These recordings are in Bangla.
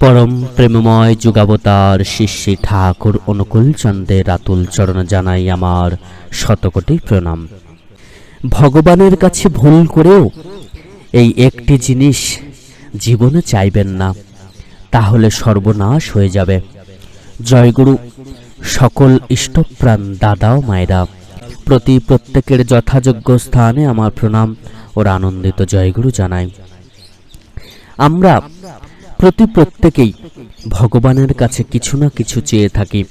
পরম প্রেমময় যুগাবতার শিষ্যী ঠাকুর অনুকূল চন্দ্রের রাতুল চরণ জানাই আমার শতকোটি প্রণাম। ভগবানের কাছে ভুল করেও এই একটি জিনিস জীবনে চাইবেন না, তাহলে সর্বনাশ হয়ে যাবে। জয়গুরু, সকল ইষ্টপ্রাণ দাদা ও মায়েরা, প্রতি প্রত্যেকের যথাযোগ্য স্থানে আমার প্রণাম ওর আনন্দিত জয়গুরু জানাই। আমরা প্রতি প্রত্যেকেই ভগবানের কাছে কিছু না কিছু চেয়ে থাকি।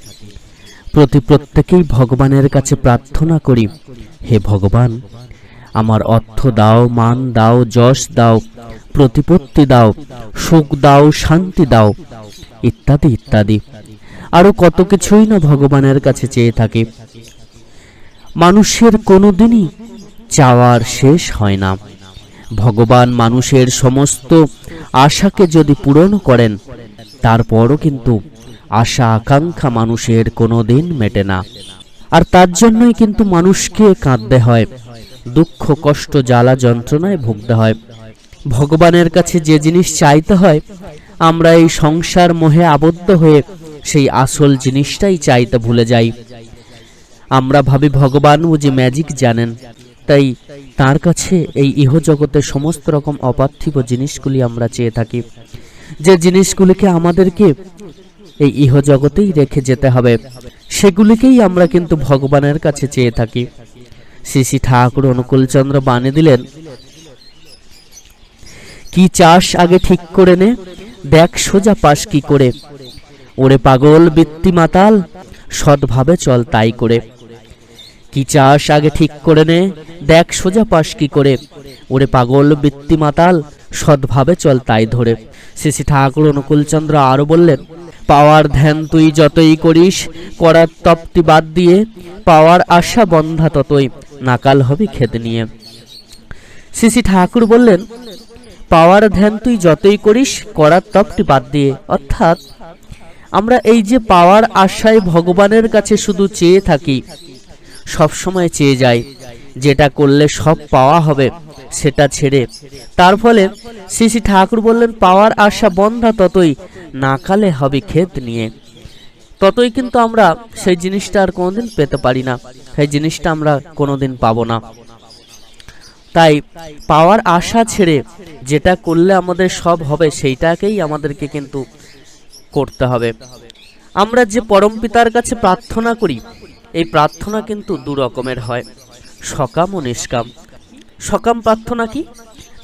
প্রতি প্রত্যেকেই ভগবানের কাছে প্রার্থনা করি, হে ভগবান, আমার অর্থ দাও, মান দাও, যশ দাও, প্রতিপত্তি দাও, সুখ দাও, শান্তি দাও, ইত্যাদি ইত্যাদি। আরও কত কিছুই না ভগবানের কাছে চেয়ে থাকি। মানুষের কোনোদিনই চাওয়ার শেষ হয় না। ভগবান মানুষের সমস্ত আশাকে যদি পূরণ করেন, তারপরও কিন্তু আশা আকাঙ্ক্ষা মানুষের কোনো দিন মেটে না। আর তার জন্যই কিন্তু মানুষকে কাঁদতে হয়, দুঃখ, কষ্ট, জ্বালা, যন্ত্রণায় ভুগতে হয়। ভগবানের কাছে যে জিনিস চাইতে হয়, আমরা এই সংসার মোহে আবদ্ধ হয়ে সেই আসল জিনিসটাই চাইতে ভুলে যাই। আমরা ভাবি ভগবান বুঝি ম্যাজিক জানেন তাই তার কাছে এই ইহজগতের সমস্ত রকম অপার্থিব জিনিসগুলি আমরা চেয়ে থাকি। যে জিনিসগুলিকে আমাদেরকে এই ইহজগতেই রেখে যেতে হবে, সেগুলিকেই আমরা কিন্তু ভগবানের কাছে চেয়ে থাকি। শ্রী শ্রী ঠাকুর অনুকূলচন্দ্র বানিয়ে দিলেন, কি চাষ আগে ঠিক করে নে, দেখ সোজা পাশ কি করে। ওরে পাগল বৃত্তি মাতাল সৎভাবে চল তাই করে। কি চাষ আগে ঠিক করে নে? দেখ সোজা পাশ কি করে? ওরে পাগল বৃত্তি মাতাল, সৎভাবে চল তাই ধরে। শ্রী ঠাকুর অনুকূলচন্দ্র আরও বললেন, পাওয়ার ধ্যান তুই যতই করিস, করার তপ্তি বাদ দিয়ে পাওয়ার আশা বন্ধা ততই, নাকাল হবি খেদ নিয়ে। শ্রী ঠাকুর বললেন, পাওয়ার ধ্যান তুই যতই করিস, করার তপটি বাদ দিয়ে। অর্থাৎ, আমরা এই যে পাওয়ার আশায় ভগবানের কাছে শুধু চেয়ে থাকি সব সময় চেয়ে যাই যেটা করলে সব পাওয়া হবে, সেটা ছেড়ে। তার ফলে শ্রী শ্রী ঠাকুর বললেন, পাওয়ার আশা বন্ধা ততই নাকালে হবে ক্ষেত নিয়ে। ততই কিন্তু আমরা সেই জিনিসটা আর কোনোদিন পেতে পারি না। সেই জিনিসটা আমরা কোনোদিন পাবো না। তাই পাওয়ার আশা ছেড়ে যেটা করলে আমাদের সব হবে, সেইটাকেই আমাদেরকে কিন্তু করতে হবে। আমরা যে পরম পিতার কাছে প্রার্থনা করি এই প্রার্থনা কিন্তু দু রকমের হয়। সকাম ও নিষ্কাম। সকাম প্রার্থনা কি?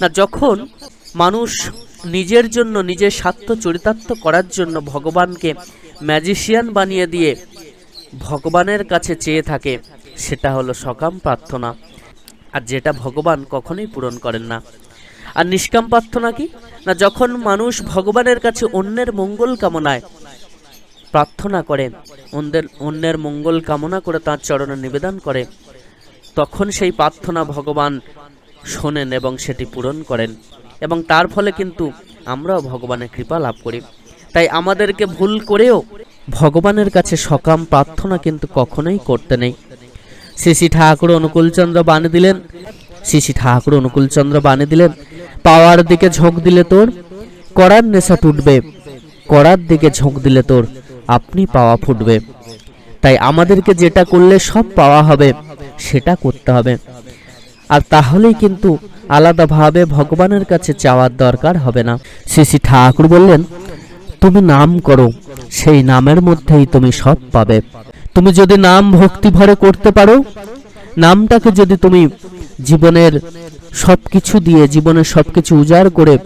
না, যখন মানুষ নিজের জন্য নিজের স্বার্থ চরিতার্থ করার জন্য ভগবানকে ম্যাজিশিয়ান বানিয়ে দিয়ে ভগবানের কাছে চেয়ে থাকে, সেটা হলো সকাম প্রার্থনা। আর যেটা ভগবান কখনোই পূরণ করেন না। আর নিষ্কাম প্রার্থনা কি? না, যখন মানুষ ভগবানের কাছে অন্যের মঙ্গল কামনায় প্রার্থনা করে, অন্যের অন্যের মঙ্গল কামনা করে তার চরণে নিবেদন করে। তখন সেই প্রার্থনা ভগবান শোনেন এবং সেটি পূরণ করেন। এবং তার ফলে কিন্তু আমরাও ভগবানের কৃপা লাভ করি। তাই আমাদেরকে ভুল করেও ভগবানের কাছে সকাম প্রার্থনা কিন্তু কখনোই করতে নেই। শ্রী ঠাকুর অনুকূলচন্দ্র বানি দিলেন শ্রী ঠাকুর অনুকূলচন্দ্র বানি দিলেন, পাওয়ার দিকে ঝোঁক দিলে তোর, করার নেশা টুটবে, করার দিকে ঝোঁক দিলে তোর আপনি পাওয়া ফুটবে। তাই আমাদেরকে যেটা করলে সব পাওয়া হবে, সেটা করতে হবে। আর তাহলেই কিন্তু আলাদাভাবে ভগবানের কাছে চাওয়ার দরকার হবে না। শ্রী ঠাকুর বললেন, তুমি নাম করো, সেই নামের মধ্যেই তুমি সব পাবে। তুমি যদি নাম ভক্তি ভরে করতে পারো, নামটাকে যদি তুমি জীবনের সব কিছু দিয়ে, জীবনের সব কিছু উজাড় করে,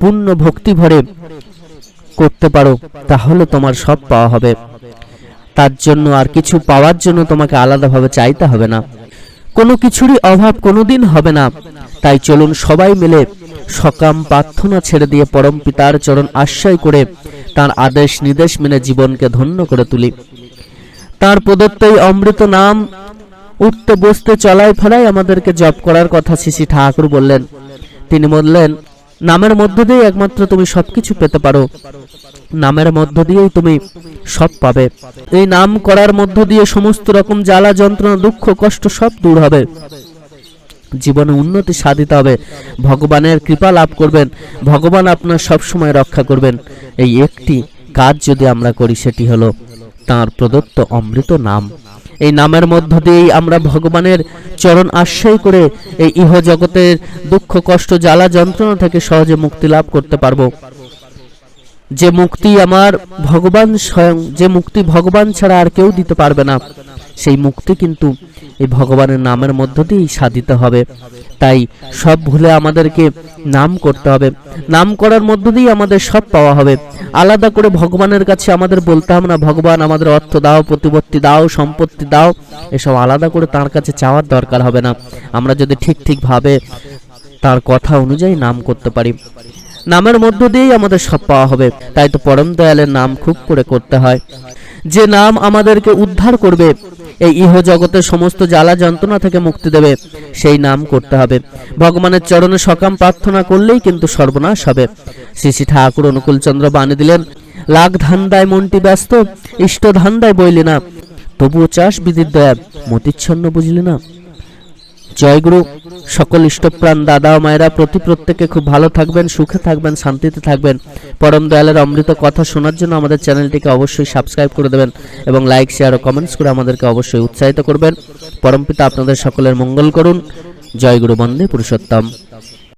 পূর্ণ ভক্তি ভরে করতে পারো, তাহলে তোমার সব পাওয়া হবে। তার জন্য আর কিছু পাওয়ার জন্য তোমাকে আলাদাভাবে চাইতে হবে না। কোনো কিছুরই অভাব কোনোদিন হবে না। তাই চলুন সবাই মিলে সকাম প্রার্থনা ছেড়ে দিয়ে পরম পিতার চরণ আশ্রয় করে তার আদেশ নির্দেশ মেনে জীবনকে ধন্য করে তুলি। তার প্রদত্ত অমৃত নাম, উঠতে বসতে চলাই ফেলাই আমাদেরকে জপ করার কথা শ্রী ঠাকুর বললেন। তিনি বললেন নামের মধ্য দিয়ে একমাত্র তুমি সবকিছু পেতে পারো। নামের মধ্য দিয়েই তুমি সব পাবে। এই নাম করার মধ্য দিয়ে সমস্ত রকম জ্বালা, যন্ত্রণা, দুঃখ, কষ্ট সব দূর হবে। জীবনে উন্নতি সাধিত হবে। ভগবানের কৃপা লাভ করবেন। ভগবান আপনার সব সময় রক্ষা করবেন। এই একটি কাজ যদি আমরা করি, সেটি হলো তার প্রদত্ত অমৃত নাম। এই নামের মধ্য দিয়েই আমরা ভগবানের চরণ আশ্রয় করে এই ইহজগতের দুঃখ, কষ্ট, জ্বালা, যন্ত্রণা থেকে সহজে মুক্তি লাভ করতে পারব। যে মুক্তি আমার ভগবান স্বয়ং, যে মুক্তি ভগবান ছাড়া আর কেউ দিতে পারবে না, সেই মুক্তি কিন্তু এই ভগবানের নামের মধ্য দিয়েই সাধিত হবে। তাই সব ভুলে আমাদেরকে নাম করতে হবে। নাম করার মধ্য দিয়েই আমাদের সব পাওয়া হবে। আলাদা করে ভগবানের কাছে আমাদের বলতে হবে না, ভগবান, আমাদের অর্থ দাও, প্রতিপত্তি দাও, সম্পত্তি দাও। এসব আলাদা করে তার কাছে চাওয়ার দরকার হবে না। আমরা যদি ঠিক ঠিকভাবে তার কথা অনুযায়ী নাম করতে পারি। নামের মধ্য দিয়েই আমাদের সব পাওয়া হবে। তাই তো পরম দয়ালের নাম খুব করে করতে হয়। যে নাম আমাদেরকে উদ্ধার করবে, এই ইহ জগতের সমস্ত জ্বালা যন্ত্রণা থেকে মুক্তি দেবে, সেই নাম করতে হবে। ভগবানের চরণে সকাম প্রার্থনা করলেই কিন্তু সর্বনাশ হবে। শ্রী শ্রী ঠাকুর অনুকূলচন্দ্র বাণী দিলেন লাখ ধান্দায় মনটি ব্যস্ত, ইষ্ট ধান্দায় বইলি না, তবুও চাষ বিধির দয়া মতিচ্ছন্ন বুঝলি না। জয়গুরু, সকল ইষ্টপ্রাণ দাদা ও মায়েরা প্রতি প্রত্যেকে খুব ভালো থাকবেন, সুখে থাকবেন, শান্তিতে থাকবেন। পরম দয়ালের অমৃত কথা শোনার জন্য আমাদের চ্যানেলটিকে অবশ্যই সাবস্ক্রাইব করে দেবেন এবং লাইক শেয়ার ও কমেন্টস করে আমাদেরকে অবশ্যই উৎসাহিত করবেন। পরমপিতা আপনাদের সকলের মঙ্গল করুন। জয়গুরু বন্দে পুরুষোত্তম।